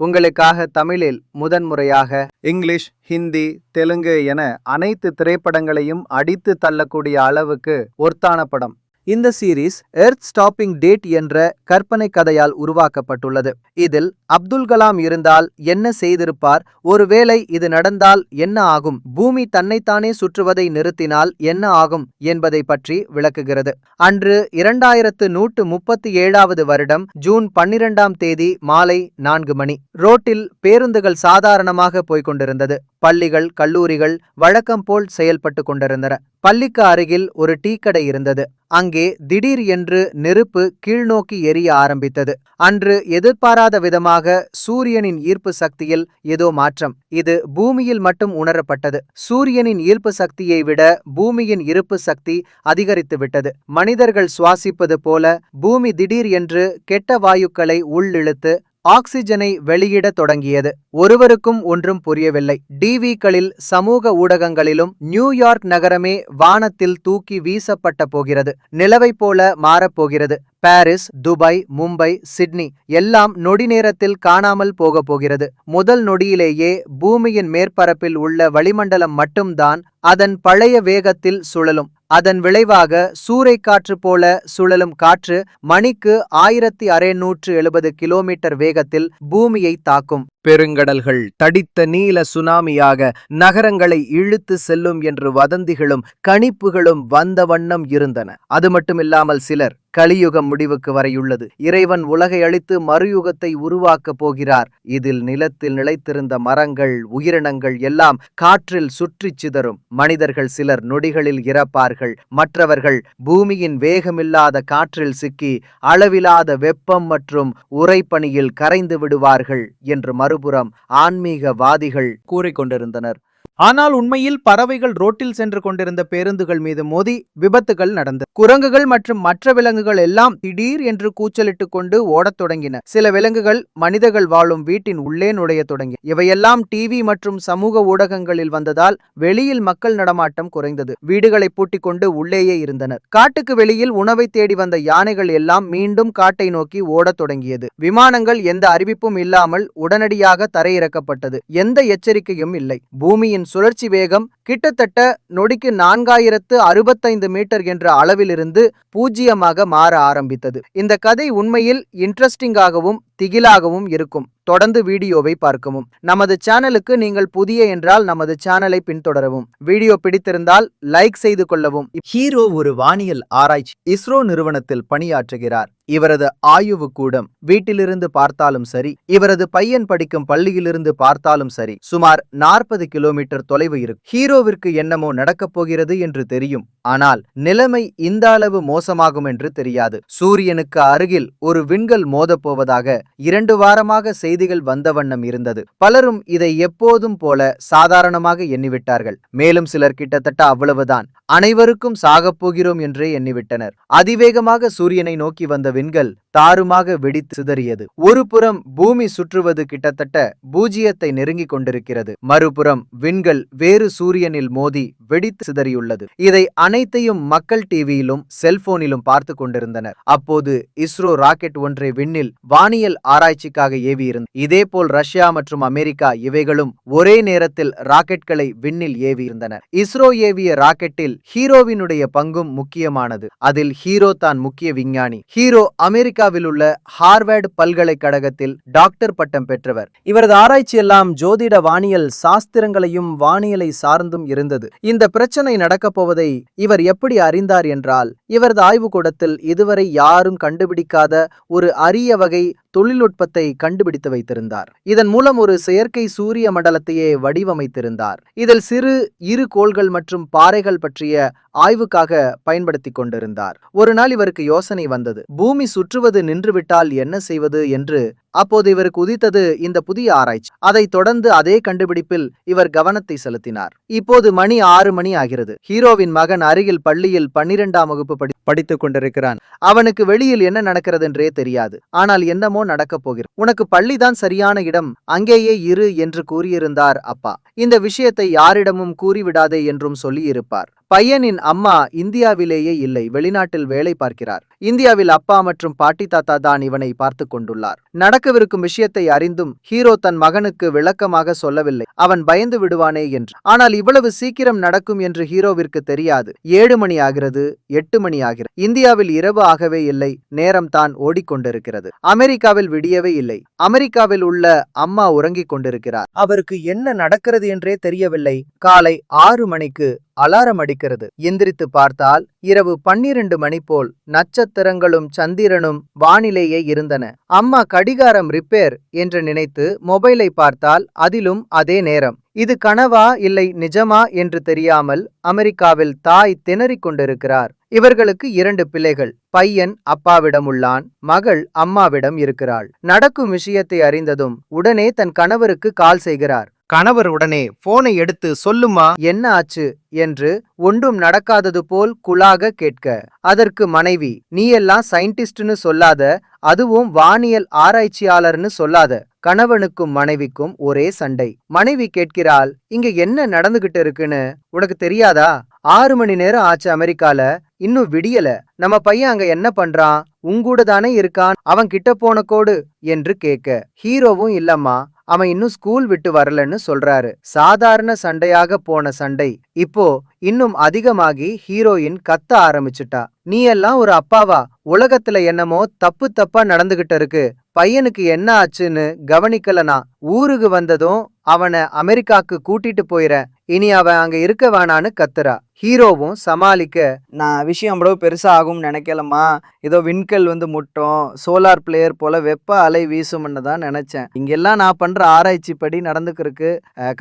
உங்களுக்காக தமிழில் முதன்முறையாக இங்கிலீஷ் ஹிந்தி தெலுங்கு என அனைத்து திரைப்படங்களையும் அடித்து தள்ளக்கூடிய அளவுக்கு ஒர்த்தான படம். இந்த சீரீஸ் எர்த் ஸ்டாப்பிங் டேட் என்ற கற்பனை கதையால் உருவாக்கப்பட்டுள்ளது. இதில் அப்துல் கலாம் இருந்தால் என்ன செய்திருப்பார்? ஒருவேளை இது நடந்தால் என்ன ஆகும்? பூமி தன்னைத்தானே சுற்றுவதை நிறுத்தினால் என்ன ஆகும்? என்பதை பற்றி விளக்குகிறது. அன்று இரண்டாயிரத்து நூற்று முப்பத்தி ஏழாவது வருடம் ஜூன் பன்னிரெண்டாம் தேதி மாலை நான்கு மணி. ரோட்டில் பேருந்துகள் சாதாரணமாக போய்க் கொண்டிருந்தது. பள்ளிகள் கல்லூரிகள் வழக்கம் போல் செயல்பட்டு கொண்டிருந்தன. பள்ளிக்கு அருகில் ஒரு டீ கடை இருந்தது. அங்கே திடீர் என்று நெருப்பு கீழ்நோக்கி எரிய ஆரம்பித்தது. அன்று எதிர்பாராத விதமாக சூரியனின் ஈர்ப்பு சக்தியில் ஏதோ மாற்றம் இது பூமியில் மட்டும் உணரப்பட்டது. சூரியனின் ஈர்ப்பு சக்தியை விட பூமியின் இருப்பு சக்தி அதிகரித்து விட்டது. மனிதர்கள் சுவாசிப்பது போல பூமி திடீர் என்று கெட்ட வாயுக்களை உள்ளிழுத்து ஆக்சிஜனை வெளியிடத் தொடங்கியது. ஒருவருக்கும் ஒன்றும் புரியவில்லை. டிவிக்களில் சமூக ஊடகங்களிலும் நியூயார்க் நகரமே வானத்தில் தூக்கி வீசப்பட்ட போகிறது. நிலவை போல மாறப்போகிறது பாரிஸ் துபாய் மும்பை சிட்னி எல்லாம் நொடி நேரத்தில் காணாமல் போக போகிறது. முதல் நொடியிலேயே பூமியின் மேற்பரப்பில் உள்ள வளிமண்டலம் மட்டும்தான் அதன் பழைய வேகத்தில் சுழலும். அதன் விளைவாக சூறைக்காற்று போல சுழலும் காற்று மணிக்கு ஆயிரத்தி அறுநூற்று எழுபது கிலோமீட்டர் வேகத்தில் பூமியை தாக்கும். பெருங்கடல்கள் தடித்த நீல சுனாமியாக நகரங்களை இழுத்து செல்லும் என்று வதந்திகளும் கணிப்புகளும் வந்த வண்ணம் இருந்தன. அது மட்டுமில்லாமல் சிலர் கலியுகம் முடிவுக்கு வரையுள்ளது. இறைவன் உலகை அழித்து மறுயுகத்தை உருவாக்கப் போகிறார். இதில் நிலத்தில் நிலைத்திருந்த மரங்கள் உயிரினங்கள் எல்லாம் காற்றில் சுற்றிச் சிதறும். மனிதர்கள் சிலர் நொடிகளில் இறப்பார்கள். மற்றவர்கள் பூமியின் வேகமில்லாத காற்றில் சிக்கி அளவிலாத வெப்பம் மற்றும் உறைபனியில் கரைந்து விடுவார்கள் என்று மறுபுறம் ஆன்மீகவாதிகள் கூறிக்கொண்டிருந்தனர். ஆனால் உண்மையில் பறவைகள் ரோட்டில் சென்று கொண்டிருந்த பேருந்துகள் மீது மோதி விபத்துகள் நடந்தது. குரங்குகள் மற்றும் மற்ற விலங்குகள் எல்லாம் திடீர் என்று கூச்சலிட்டுக் கொண்டு ஓடத் தொடங்கின. சில விலங்குகள் மனிதர்கள் வாழும் வீட்டின் உள்ளே நுழைய தொடங்கி. இவையெல்லாம் டிவி மற்றும் சமூக ஊடகங்களில் வந்ததால் வெளியில் மக்கள் நடமாட்டம் குறைந்தது. வீடுகளை பூட்டிக் கொண்டு உள்ளேயே இருந்தனர். காட்டுக்கு வெளியில் உணவை தேடி வந்த யானைகள் எல்லாம் மீண்டும் காட்டை நோக்கி ஓடத் தொடங்கியது. விமானங்கள் எந்த அறிவிப்பும் இல்லாமல் உடனடியாக தரையிறக்கப்பட்டது. எந்த எச்சரிக்கையும் இல்லை. பூமியின் சுழற்சி வேகம் கிட்டத்தட்ட நொடிக்கு நான்காயிரத்து அறுபத்தைந்து மீட்டர் என்ற அளவிலிருந்து பூஜ்ஜியமாக மாற ஆரம்பித்தது. இந்த கதை உண்மையில் இன்ட்ரெஸ்டிங்காகவும் திகிலாகவும் இருக்கும். தொடர்ந்து வீடியோவை பார்க்கவும். நமது சேனலுக்கு நீங்கள் புதிய என்றால் நமது சேனலை பின்தொடரவும். வீடியோ பிடித்திருந்தால் லைக் செய்து கொள்ளவும். ஹீரோ ஒரு வானியல் ஆராய்ச்சி இஸ்ரோ நிறுவனத்தில் பணியாற்றுகிறார். இவரது ஆய்வு கூடம் வீட்டிலிருந்து பார்த்தாலும் சரி இவரது பையன் படிக்கும் பள்ளியிலிருந்து பார்த்தாலும் சரி சுமார் நாற்பது கிலோமீட்டர் தொலைவு இருக்கு ஹீரோவிற்கு என்னமோ நடக்கப் போகிறது என்று தெரியும். ஆனால் நிலைமை இந்த அளவு மோசமாகும் என்று தெரியாது. சூரியனுக்கு அருகில் ஒரு விண்கல் மோதப்போவதாக இரண்டு வாரமாக செய்திகள் வந்த வண்ணம் இருந்தது. பலரும் இதை எப்போதும் போல சாதாரணமாக எண்ணிவிட்டார்கள். மேலும் சிலர் கிட்டத்தட்ட அவ்வளவுதான். அனைவருக்கும் சாகப் போகிறோம் என்றே எண்ணிவிட்டனர். அதிவேகமாக சூரியனை நோக்கி வந்த விண்கல் தாறுமாக வெடித்து சிதறியது. ஒரு புறம் பூமி சுற்றுவது கிட்டத்தட்ட பூஜ்ஜியத்தை நெருங்கிக் கொண்டிருக்கிறது. மறுபுறம் விண்கள் வேறு சூரியனில் மோதி வெடித்து சிதறியுள்ளது. இதை அனைத்தையும் மக்கள் டிவியிலும் செல்போனிலும் பார்த்து கொண்டிருந்தனர். அப்போது இஸ்ரோ ராக்கெட் ஒன்றை விண்ணில் வானியல் ஆராய்ச்சிக்காக ஏவியிருந்தது இதேபோல் ரஷ்யா மற்றும் அமெரிக்கா இவைகளும் ஒரே நேரத்தில் ராக்கெட்களை விண்ணில் ஏவியிருந்தனர் இஸ்ரோ ஏவிய ராக்கெட்டில் ஹீரோவினுடைய பங்கும் முக்கியமானது. அதில் ஹீரோ தான் முக்கிய விஞ்ஞானி. ஹீரோ அமெரிக்கா அமெரிக்காவில் உள்ள ஹார்வர்டு பல்கலைக்கழகத்தில் டாக்டர் பட்டம் பெற்றவர். இவரது ஆராய்ச்சி எல்லாம் ஜோதிட வானியல் சாஸ்திரங்களையும் வானியலை சார்ந்தும் இருந்தது. இந்த பிரச்சனை நடக்கப் போவதை இவர் எப்படி அறிந்தார் என்றால் இவரது ஆய்வுக்கூடத்தில் இதுவரை யாரும் கண்டுபிடிக்காத ஒரு அரிய வகை தொழில்நுட்பத்தை கண்டுபிடித்து வைத்திருந்தார். இதன் மூலம் ஒரு செயற்கை சூரிய மண்டலத்தையே வடிவமைத்திருந்தார். இதில் சிறு இரு கோள்கள் மற்றும் பாறைகள் பற்றிய ஆய்வுக்காக பயன்படுத்தி கொண்டிருந்தார். ஒரு நாள் இவருக்கு யோசனை வந்தது. பூமி சுற்றுவது நின்றுவிட்டால் என்ன செய்வது என்று அப்போது இவருக்கு உதித்தது இந்த புதிய ஆராய்ச்சி. அதைத் தொடர்ந்து அதே கண்டுபிடிப்பில் இவர் கவனத்தை செலுத்தினார். இப்போது மணி ஆறு மணி ஆகிறது. ஹீரோவின் மகன் அருகில் பள்ளியில் பன்னிரெண்டாம் வகுப்பு படி படித்துக் கொண்டிருக்கிறான். அவனுக்கு வெளியில் என்ன நடக்கிறது என்றே தெரியாது. ஆனால் என்னமோ நடக்கப் போகிறது. உனக்கு பள்ளிதான் சரியான இடம். அங்கேயே இரு என்று கூறியிருந்தார் அப்பா. இந்த விஷயத்தை யாரிடமும் கூறிவிடாதே என்றும் சொல்லியிருப்பார். பையனின் அம்மா இந்தியாவிலேயே இல்லை வெளிநாட்டில் வேலை பார்க்கிறார். இந்தியாவில் அப்பா மற்றும் பாட்டி தாத்தா தான் இவனை பார்த்து கொண்டுள்ளார். நடக்கவிருக்கும் விஷயத்தை அறிந்தும் ஹீரோ தன் மகனுக்கு விளக்கமாக சொல்லவில்லை. அவன் பயந்து விடுவானே என்று. ஆனால் இவ்வளவு சீக்கிரம் நடக்கும் என்று ஹீரோவிற்கு தெரியாது. ஏழு மணி ஆகிறது எட்டு மணி ஆகிறது. இந்தியாவில் இரவு ஆகவே இல்லை நேரம் தான் ஓடிக்கொண்டிருக்கிறது. அமெரிக்காவில் விடியவே இல்லை. அமெரிக்காவில் உள்ள அம்மா உறங்கிக் கொண்டிருக்கிறார். அவருக்கு என்ன நடக்கிறது என்றே தெரியவில்லை. காலை ஆறு மணிக்கு அலாரம் அடிக்கிறது. எந்திரித்து பார்த்தால் இரவு பன்னிரண்டு மணி போல் நட்சத்திரங்களும் சந்திரனும் வானிலேயே இருந்தன. அம்மா கடிகாரம் ரிப்பேர் என்று நினைத்து மொபைலை பார்த்தால் அதிலும் அதே நேரம். இது கனவா இல்லை நிஜமா என்று தெரியாமல் அமெரிக்காவில் தாய் திணறிக் கொண்டிருக்கிறார். இவர்களுக்கு இரண்டு பிள்ளைகள். பையன் அப்பாவிடம் உள்ளான் மகள் அம்மாவிடம் இருக்கிறாள். நடக்கும் விஷயத்தை அறிந்ததும் உடனே தன் கணவருக்கு கால் செய்கிறார். கணவர் உடனே போனை எடுத்து சொல்லுமா என்ன ஆச்சு? என்று ஒன்றும் நடக்காதது போல் குலாக கேட்க. அதற்கு மனைவி நீ எல்லாம் சயின்டிஸ்ட்னு சொல்லாத அதுவும் வானியல் ஆராய்ச்சியாளர்னு சொல்லாத. கணவனுக்கும் மனைவிக்கும் ஒரே சண்டை. மனைவி கேட்கிறாள் இங்க என்ன நடந்துகிட்டு இருக்குன்னு? உனக்கு தெரியாதா? ஆறு மணி நேரம் ஆச்சு அமெரிக்கால இன்னும் விடியல. நம்ம பையன் அங்க என்ன பண்றான்? உங்கூட தானே இருக்கான். அவன் கிட்ட போன கோடு. என்று கேட்க. ஹீரோவும் இல்லம்மா. அவன் இன்னும் ஸ்கூல் விட்டு வரலன்னு சொல்றாரு. சாதாரண சண்டையாக போன சண்டை. இப்போ இன்னும் அதிகமாகி ஹீரோயின் கத்த ஆரம்பிச்சுட்டா. நீ எல்லாம் ஒரு அப்பாவா? உலகத்துல என்னமோ தப்பு தப்பா நடந்துகிட்டு இருக்கு. பையனுக்கு என்ன ஆச்சுன்னு கவனிக்கலனா? ஊருக்கு வந்ததும் அவனை அமெரிக்காக்கு கூட்டிட்டு போயிறேன். இனி அவன் அங்கே இருக்க வேணான்னு கத்துறா. ஹீரோவும் சமாளிக்க நான் விஷயம் அவ்வளவு பெருசாக ஆகும்னு நினைக்கலம்மா. ஏதோ விண்கல் வந்து முட்டும். சோலார் பிளேயர் போல வெப்ப அலை வீசும்னு தான் நினைச்சேன். இங்கெல்லாம் நான் பண்ணுற ஆராய்ச்சி படி நடந்துக்கிறதுக்கு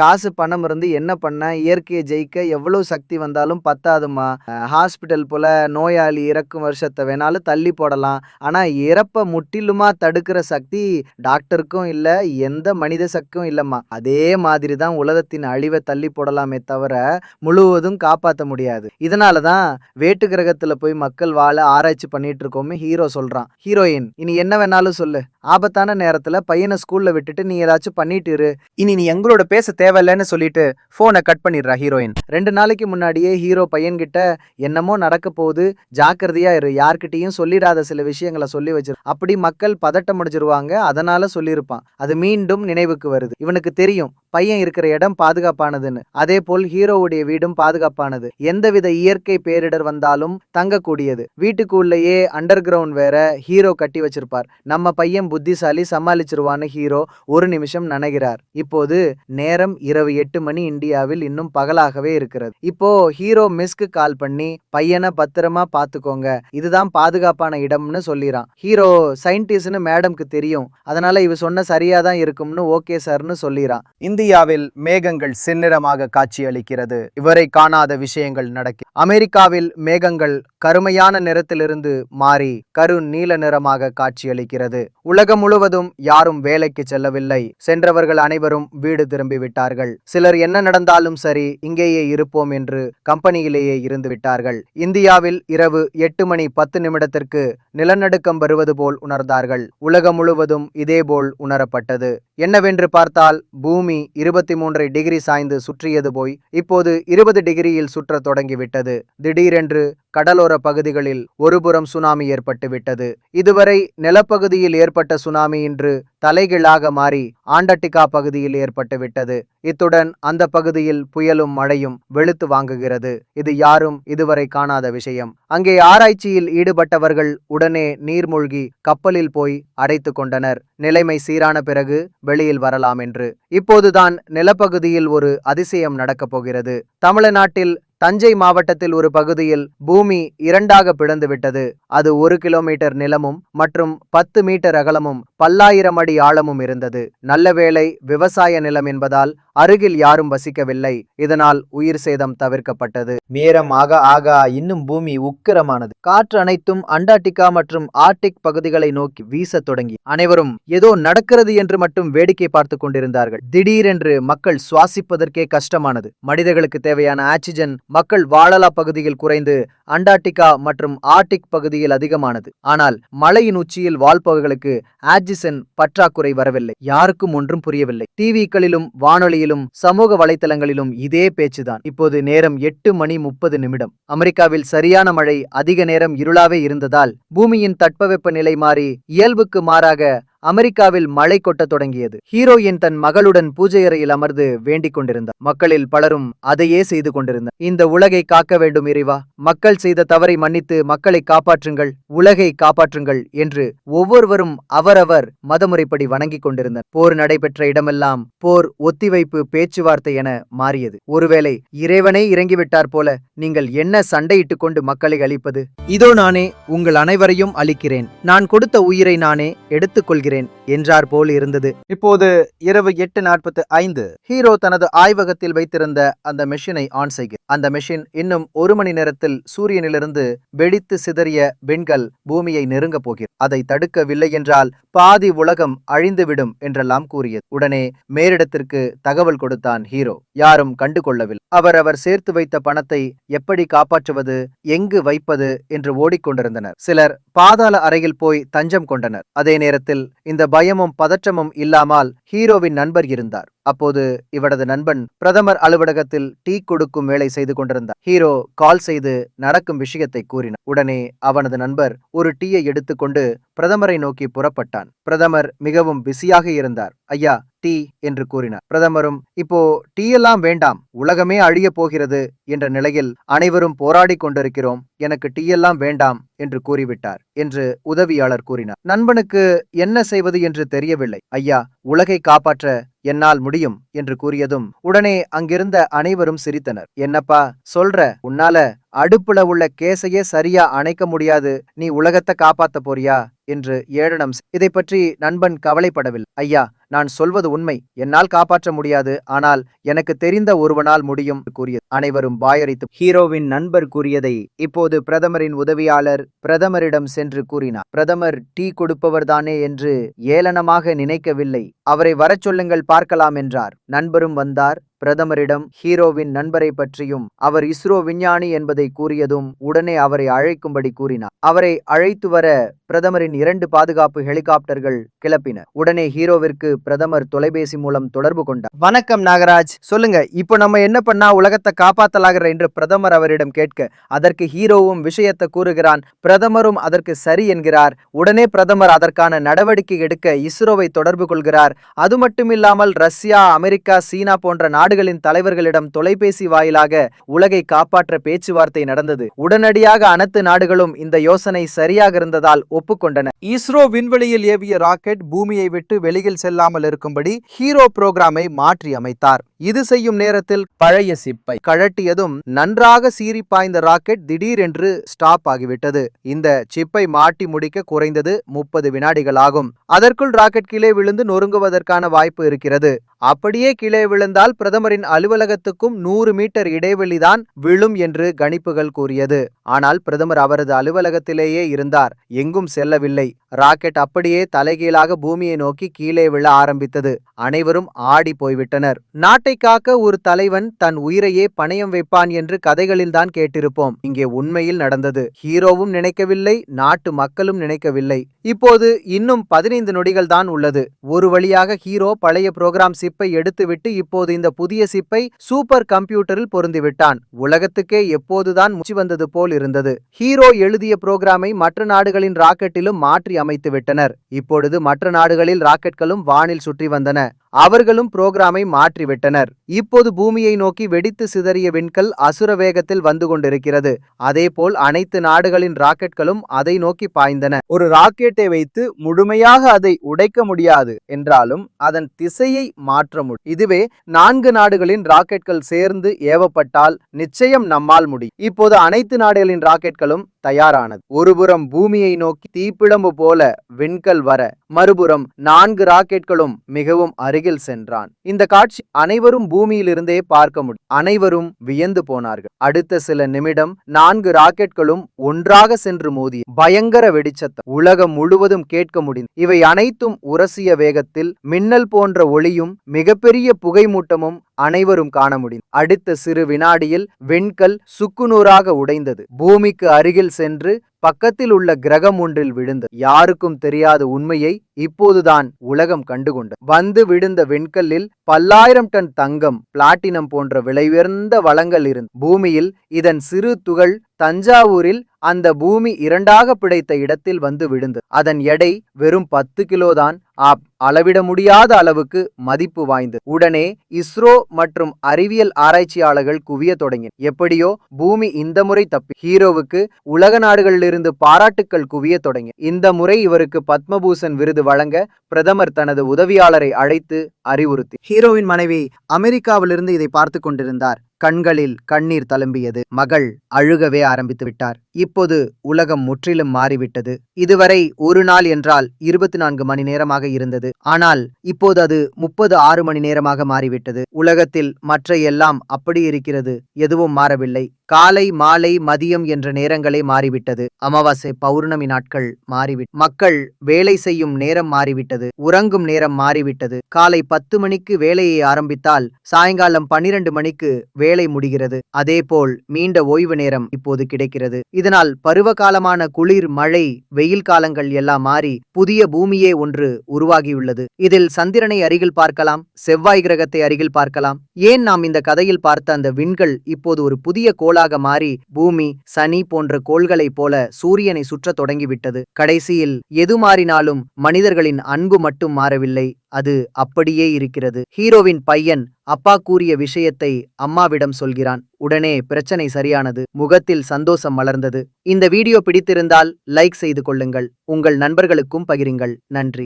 காசு பணம் இருந்து என்ன பண்ண? இயற்கையை ஜெயிக்க எவ்வளோ சக்தி வந்தாலும் பத்தாதுமா ஹாஸ்பிட்டல் போல நோயாளி இறக்கும் வருஷத்தை வேணாலும் தள்ளி போடலாம். ஆனால் இறப்பை முற்றிலுமா தடுக்கிற சக்தி டாக்டருக்கும் இல்லை எந்த மனித சக்தியும் இல்லைம்மா. அதே மாதிரி தான் உலகத்தின் அழிவை தள்ளி போடலாம். தவிர முழுவதும் காப்பாற்ற முடியாது. இதனால தான் வேட்டு கிரகத்தில் போய் மக்கள் வாழ ஆராய்ச்சி பண்ணிட்டு இருக்கோமே ஹீரோ சொல்கிறான் ஹீரோயின் இனி என்ன வேணாலும் சொல்லு. ஆபத்தான நேரத்தில் பையனை ஸ்கூலில் விட்டுட்டு நீ ஏதாச்சும் பண்ணிட்டு இரு. இனி நீ எங்களோட பேச தேவையில்லைன்னு சொல்லிட்டு ஃபோனை கட் பண்ணிடுறா ஹீரோயின் ரெண்டு நாளைக்கு முன்னாடியே ஹீரோ பையன்கிட்ட என்னமோ நடக்க போகுது ஜாக்கிரதையா இரு யார்கிட்டையும் சொல்லிடாத சில விஷயங்களை சொல்லி வச்சிரு. அப்படி மக்கள் பதட்டம் அடைஞ்சிருவாங்க அதனால சொல்லியிருப்பான். அது மீண்டும் நினைவுக்கு வருது. இவனுக்கு தெரியும் பையன் இருக்கிற இடம் பாதுகாப்பானதுன்னு. அதே போல் ஹீரோவுடைய வீடும் பாதுகாப்பானது. எந்தவித இயற்கை பேரிடர் வந்தாலும் தங்கக்கூடியது. வீட்டுக்குள்ளேயே அண்டர் கிரவுண்ட் வேற ஹீரோ கட்டி வச்சிருப்பார். நம்ம பையன் புத்திசாலி சமாளிச்சிருவான்னு ஹீரோ ஒரு நிமிஷம் நனைகிறார். இப்போது நேரம் இரவு எட்டு மணி இந்தியாவில் இன்னும் பகலாகவே இருக்கிறது. இப்போ ஹீரோ மிஸ்க்கு கால் பண்ணி பையனை பத்திரமா பாத்துக்கோங்க. இதுதான் பாதுகாப்பான இடம்னு சொல்லிறான். ஹீரோ சயின்டிஸ்ட்னு மேடம்க்கு தெரியும். அதனால இவ சொன்ன சரியா தான் இருக்கும்னு ஓகே சார்னு சொல்லிறான். இந்தியாவில் மேகங்கள் செந்நிறமாக காட்சியளிக்கிறது இவரை காணாத விஷயங்கள் நடக்க அமெரிக்காவில் மேகங்கள் கருமையான நிறத்திலிருந்து மாறி கரு நீல நிறமாக காட்சியளிக்கிறது உலக உலகம் முழுவதும் யாரும் வேலைக்கு செல்லவில்லை. சென்றவர்கள் அனைவரும் வீடு திரும்பிவிட்டார்கள். சிலர் என்ன நடந்தாலும் சரி இங்கேயே இருப்போம் என்று கம்பெனியிலேயே இருந்து விட்டார்கள். இந்தியாவில் இரவு எட்டு மணி பத்து நிமிடத்திற்கு நிலநடுக்கம் வருவது போல் உணர்ந்தார்கள். உலகம் முழுவதும் இதேபோல் உணரப்பட்டது. என்னவென்று பார்த்தால் பூமி இருபத்தி மூன்றை டிகிரி சாய்ந்து சுற்றியது போய் இப்போது இருபது டிகிரியில் சுற்றத் தொடங்கிவிட்டது. திடீரென்று கடலோர பகுதிகளில் ஒருபுறம் சுனாமி ஏற்பட்டுவிட்டது. இதுவரை நிலப்பகுதியில் ஏற்பட்ட சுனாமி இன்று தலைகீழாக மாறி ஆண்டட்டிகா பகுதியில் ஏற்பட்டுவிட்டது இத்துடன் அந்த பகுதியில் புயலும் மழையும் வெளுத்து வாங்குகிறது. இது யாரும் இதுவரை காணாத விஷயம். அங்கே ஆராய்ச்சியில் ஈடுபட்டவர்கள் உடனே நீர்மூழ்கி கப்பலில் போய் அடைத்து கொண்டனர். நிலைமை சீரான பிறகு வெளியில் வரலாம் என்று. இப்போதுதான் நிலப்பகுதியில் ஒரு அதிசயம் நடக்கப் போகிறது. தமிழ்நாட்டில் தஞ்சை மாவட்டத்தில் ஒரு பகுதியில் பூமி இரண்டாக பிளந்து விட்டது. அது ஒரு கிலோமீட்டர் நிலமும் மற்றும் பத்து மீட்டர் அகலமும் பல்லாயிரம் அடி ஆழமும் இருந்தது. நல்ல வேளை விவசாய நிலம் என்பதால் அருகில் யாரும் வசிக்கவில்லை. இதனால் உயிர் சேதம் தவிர்க்கப்பட்டது. நேரம் ஆக ஆக இன்னும் பூமி உக்கிரமானது. காற்று அனைத்தும் அண்டார்டிகா மற்றும் ஆர்டிக் பகுதிகளை நோக்கி வீச தொடங்கி அனைவரும் ஏதோ நடக்கிறது என்று மட்டும் வேடிக்கை பார்த்து கொண்டிருந்தார்கள். திடீரென்று மக்கள் சுவாசிப்பதற்கே கஷ்டமானது. மனிதர்களுக்கு தேவையான ஆக்சிஜன் மக்கள் வாழலா பகுதியில் குறைந்து அண்டார்டிகா மற்றும் ஆர்டிக் பகுதியில் அதிகமானது. ஆனால் மலையின் உச்சியில் வாழ்பவர்களுக்கு ஆக்சிஜன் பற்றா பற்றாக்குறை வரவில்லை. யாருக்கும் ஒன்றும் புரியவில்லை. டிவிக்களிலும் வானொலியிலும் சமூக வலைதளங்களிலும் இதே பேச்சுதான். இப்போது நேரம் எட்டு மணி முப்பது நிமிடம். அமெரிக்காவில் சரியான மழை அதிக நேரம் இருளாவே இருந்ததால் பூமியின் தட்பவெப்ப நிலை மாறி இயல்புக்கு மாறாக அமெரிக்காவில் மழை கொட்டத் தொடங்கியது. ஹீரோயின் தன் மகளுடன் பூஜை அறையில் அமர்ந்து வேண்டிக் கொண்டிருந்தார் மக்களில் பலரும் அதையே செய்து கொண்டிருந்தார் இந்த உலகை காக்க வேண்டும் இறைவா. மக்கள் செய்த தவறை மன்னித்து மக்களை காப்பாற்றுங்கள் உலகை காப்பாற்றுங்கள் என்று ஒவ்வொருவரும் அவரவர் மதமுறைப்படி வணங்கிக் கொண்டிருந்தனர். போர் நடைபெற்ற இடமெல்லாம் போர் ஒத்திவைப்பு பேச்சுவார்த்தை என மாறியது. ஒருவேளை இறைவனே இறங்கிவிட்டார் போல நீங்கள் என்ன சண்டையிட்டுக் கொண்டு மக்களை அழிப்பது? இதோ நானே உங்கள் அனைவரையும் அளிக்கிறேன் நான் கொடுத்த உயிரை நானே எடுத்துக்கொள்கிறேன் என்றார் போல் இருந்தது. இப்போது இரவு எட்டு நாற்பத்து ஐந்து. ஹீரோ தனது ஆய்வகத்தில் வைத்திருந்த அந்த மெஷினை ஆன் செய்கிறார் அந்த மெஷின் இன்னும் ஒரு மணி நேரத்தில் சூரியனிலிருந்து வெடித்து சிதறிய பெண்கள் பூமியை நெருங்கப் போகிறது அதை தடுக்கவில்லை என்றால் பாதி உலகம் அழிந்துவிடும் என்றெல்லாம் கூறியது. உடனே மேலிடத்திற்கு தகவல் கொடுத்தான் ஹீரோ. யாரும் கண்டுகொள்ளவில்லை. அவர் அவர் சேர்த்து வைத்த பணத்தை எப்படி காப்பாற்றுவது எங்கு வைப்பது என்று ஓடிக்கொண்டிருந்தனர். சிலர் பாதாள அறையில் போய் தஞ்சம் கொண்டனர். அதே நேரத்தில் இந்த பயமும் பதற்றமும் இல்லாமல் ஹீரோவின் நண்பர் இருந்தார். அப்போது இவரது நண்பன் பிரதமர் அலுவலகத்தில் டீ கொடுக்கும் வேலை செய்து கொண்டிருந்தார். ஹீரோ கால் செய்து நடக்கும் விஷயத்தை கூறினார். உடனே அவனது நண்பர் ஒரு டீயை எடுத்துக்கொண்டு பிரதமரை நோக்கி புறப்பட்டான். பிரதமர் மிகவும் பிஸியாக இருந்தார். ஐயா டீ என்று கூறினார். பிரதமரும் இப்போ டீ எல்லாம் வேண்டாம். உலகமே அழியப் போகிறது என்ற நிலையில் அனைவரும் போராடி கொண்டிருக்கிறோம். எனக்கு டீ எல்லாம் வேண்டாம் என்று கூறிவிட்டார் என்று உதவியாளர் கூறினார். நண்பனுக்கு என்ன செய்வது என்று தெரியவில்லை. ஐயா உலகை காப்பாற்ற என்னால் முடியும் என்று கூறியதும் உடனே அங்கிருந்த அனைவரும் சிரித்தனர். என்னப்பா சொல்ற? உன்னால அடுப்புல உள்ள கேசையே சரியா அணைக்க முடியாது. நீ உலகத்தை காப்பாத்த போறியா? என்று ஏழனம் இதை பற்றி நண்பன் கவலைப்படவில்லை. ஐயா நான் சொல்வது உண்மை. என்னால் காப்பாற்ற முடியாது. ஆனால் எனக்கு தெரிந்த ஒருவனால் முடியும் கூறியது. அனைவரும் பாயரித்து ஹீரோவின் நண்பர் கூறியதை இப்போது பிரதமரின் உதவியாளர் பிரதமரிடம் சென்று கூறினார். பிரதமர் டீ கொடுப்பவர்தானே என்று ஏளனமாக நினைக்கவில்லை. அவரை வரச் சொல்லுங்கள் பார்க்கலாம் என்றார். நண்பரும் வந்தார். பிரதமரிடம் ஹீரோவின் நண்பரை பற்றியும் அவர் இஸ்ரோ விஞ்ஞானி என்பதை கூறியதும் உடனே அவரை அழைக்கும்படி கூறினார். அவரை அழைத்து வர பிரதமரின் இரண்டு பாதுகாப்பு ஹெலிகாப்டர்கள் கிளப்பின. உடனே ஹீரோவிற்கு பிரதமர் தொலைபேசி மூலம் தொடர்பு கொண்டார். வணக்கம் நாகராஜ். சொல்லுங்க இப்போ நம்ம என்ன பண்ணா உலகத்தை காப்பாத்தலாகிற என்று பிரதமர் அவரிடம் கேட்க அதற்கு ஹீரோவும் விஷயத்தை கூறுகிறான் பிரதமரும் அதற்கு சரி என்கிறார். உடனே பிரதமர் அதற்கான நடவடிக்கை எடுக்க இஸ்ரோவை தொடர்பு கொள்கிறார். அது மட்டுமில்லாமல் ரஷ்யா அமெரிக்கா சீனா போன்ற நாடு நாடுகளின் தலைவர்களிடம் தொலைபேசி வாயிலாக உலகை காப்பாற்ற பேச்சுவார்த்தை நடந்தது. உடனடியாக அனைத்து நாடுகளும் இந்த யோசனை சரியாக இருந்ததால் ஒப்புக்கொண்டன. இஸ்ரோ விண்வெளியில் ஏவிய ராக்கெட் பூமியை விட்டு வெளியில் செல்லாமல் இருக்கும்படி ஹீரோ புரோகிராமை மாற்றி அமைத்தார். இது செய்யும் நேரத்தில் பழைய சிப்பை கழட்டியதும் நன்றாக சீறி பாய்ந்த ராக்கெட் திடீரென்று ஸ்டாப் ஆகிவிட்டது. இந்த சிப்பை மாட்டி முடிக்க குறைந்தது முப்பது வினாடிகள் ஆகும். அதற்குள் ராக்கெட் கீழே விழுந்து நொறுங்குவதற்கான வாய்ப்பு இருக்கிறது. அப்படியே கீழே விழுந்தால் பிரதமரின் அலுவலகத்துக்கும் நூறு மீட்டர் இடைவெளிதான் விழும் என்று கணிப்புகள் கூறியது. ஆனால் பிரதமர் அவரது அலுவலகத்திலேயே இருந்தார். எங்கும் செல்லவில்லை. ராக்கெட் அப்படியே தலைகீழாக பூமியை நோக்கி கீழே விழ ஆரம்பித்தது. அனைவரும் ஆடி போய்விட்டனர். நாட்டை காக்க ஒரு தலைவன் தன் உயிரையே பணயம் வைப்பான் என்று கதைகளில்தான் கேட்டிருப்போம். இங்கே உண்மையில் நடந்தது. ஹீரோவும் நினைக்கவில்லை நாட்டு மக்களும் நினைக்கவில்லை. இப்போது இன்னும் பதினைந்து நொடிகள் தான் உள்ளது. ஒரு வழியாக ஹீரோ பழைய புரோகிராம் சிப்பை எடுத்துவிட்டு இப்போது இந்த புதிய சிப்பை சூப்பர் கம்ப்யூட்டரில் பொருந்திவிட்டான். உலகத்துக்கே எப்போதுதான் முச்சி வந்தது போல் இருந்தது. ஹீரோ எழுதிய புரோகிராமை மற்ற நாடுகளின் ராக்கெட்டிலும் மாற்றி அமைத்துவிட்டனர். இப்பொழுது மற்ற நாடுகளில் ராக்கெட்களும் வானில் சுற்றி வந்தன. அவர்களும் புரோகிராமை மாற்றிவிட்டனர். இப்போது பூமியை நோக்கி வெடித்து சிதறிய விண்கல் அசுர வேகத்தில் வந்து கொண்டிருக்கிறது. அதேபோல் அனைத்து நாடுகளின் ராக்கெட்களும் அதை நோக்கி பாய்ந்தன. ஒரு ராக்கெட்டை வைத்து முழுமையாக அதை உடைக்க முடியாது என்றாலும் அதன் திசையை மாற்ற முடியும் இதுவே நான்கு நாடுகளின் ராக்கெட்கள் சேர்ந்து ஏவப்பட்டால் நிச்சயம் நம்மால் முடியும் இப்போது அனைத்து நாடுகளின் ராக்கெட்களும் தயாரானது. ஒருபுறம் பூமியை நோக்கி தீப்பிழம்பு போல விண்கல் வர மறுபுறம் நான்கு ராக்கெட்களும் மிகவும் அருகில் சென்றான். இந்த காட்சி அனைவரும் பூமியிலிருந்தே பார்க்க முடியும் அனைவரும் வியந்து போனார்கள். அடுத்த சில நிமிடம் நான்கு ராக்கெட்களும் ஒன்றாக சென்று மோதி பயங்கர வெடிச்சத்தம். உலகம் முழுவதும் கேட்க முடியும் இவை அனைத்தும் உரசிய வேகத்தில் மின்னல் போன்ற ஒளியும் மிகப்பெரிய புகைமூட்டமும் அனைவரும் காண முடியும் அடுத்த சிறு வினாடியில் விண்கல் சுக்குநூறாக உடைந்தது. பூமிக்கு அருகில் சென்று பக்கத்தில் உள்ள கிரகம் ஒன்றில் விழுந்தது. யாருக்கும் தெரியாத உண்மையை இப்போதுதான் உலகம் கண்டுகொண்டது. வந்து விழுந்த விண்கல்லில் பல்லாயிரம் டன் தங்கம் பிளாட்டினம் போன்ற விலையுயர்ந்த வளங்கள் இருந்து பூமியில் இதன் சிறு துகள் தஞ்சாவூரில் அந்த பூமி இரண்டாக பிடைத்த இடத்தில் வந்து விழுந்து அதன் எடை வெறும் பத்து கிலோதான் ஆப் அளவிட முடியாத அளவுக்கு மதிப்பு வாய்ந்தது. உடனே இஸ்ரோ மற்றும் அறிவியல் ஆராய்ச்சியாளர்கள் குவிய தொடங்கின. எப்படியோ பூமி இந்த முறை தப்பி ஹீரோவுக்கு உலக நாடுகளிலிருந்து பாராட்டுக்கள் குவிய தொடங்கி இந்த முறை இவருக்கு பத்மபூஷன் விருது வழங்க பிரதமர் தனது உதவியாளரை அழைத்து அறிவுறுத்தி. ஹீரோவின் மனைவி அமெரிக்காவிலிருந்து இதை பார்த்து கொண்டிருந்தார். கண்களில் கண்ணீர் தழும்பியது. மகள் அழுகவே ஆரம்பித்து விட்டார் இப்போது உலகம் முற்றிலும் மாறிவிட்டது. இதுவரை ஒரு நாள் என்றால் இருபத்தி நான்கு மணி நேரமாக இருந்தது. ஆனால் இப்போது அது முப்பது ஆறு மணி நேரமாக மாறிவிட்டது. உலகத்தில் மற்ற எல்லாம் அப்படி இருக்கிறது. எதுவும் மாறவில்லை. காலை மாலை மதியம் என்ற நேரங்களே மாறிவிட்டது. அமாவாசை பௌர்ணமி நாட்கள் மாறிவிட் மக்கள் வேலை செய்யும் நேரம் மாறிவிட்டது. உறங்கும் நேரம் மாறிவிட்டது. காலை பத்து மணிக்கு வேலையை ஆரம்பித்தால் சாயங்காலம் பன்னிரண்டு மணிக்கு வேலை முடிகிறது. அதேபோல் மீண்ட ஓய்வு நேரம் இப்போது கிடைக்கிறது. இதனால் பருவகாலமான குளிர் மழை வெயில் காலங்கள் எல்லாம் மாறி புதிய பூமியே ஒன்று உருவாகியுள்ளது. இதில் சந்திரனை அருகில் பார்க்கலாம் செவ்வாய் கிரகத்தை அருகில் பார்க்கலாம். ஏன் நாம் இந்த கதையில் பார்த்த அந்த விண்கள் இப்போது ஒரு புதிய கோளாக மாறி பூமி சனி போன்ற கோள்களைப் போல சூரியனை சுற்றத் தொடங்கிவிட்டது. கடைசியில் எது மாறினாலும் மனிதர்களின் அன்பு மட்டும் மாறவில்லை. அது அப்படியே இருக்கிறது. ஹீரோவின் பையன் அப்பா கூறிய விஷயத்தை அம்மாவிடம் சொல்கிறான். உடனே பிரச்சனை சரியானது. முகத்தில் சந்தோஷம் மலர்ந்தது. இந்த வீடியோ பிடித்திருந்தால் லைக் செய்து கொள்ளுங்கள். உங்கள் நண்பர்களுக்கும் பகிருங்கள். நன்றி.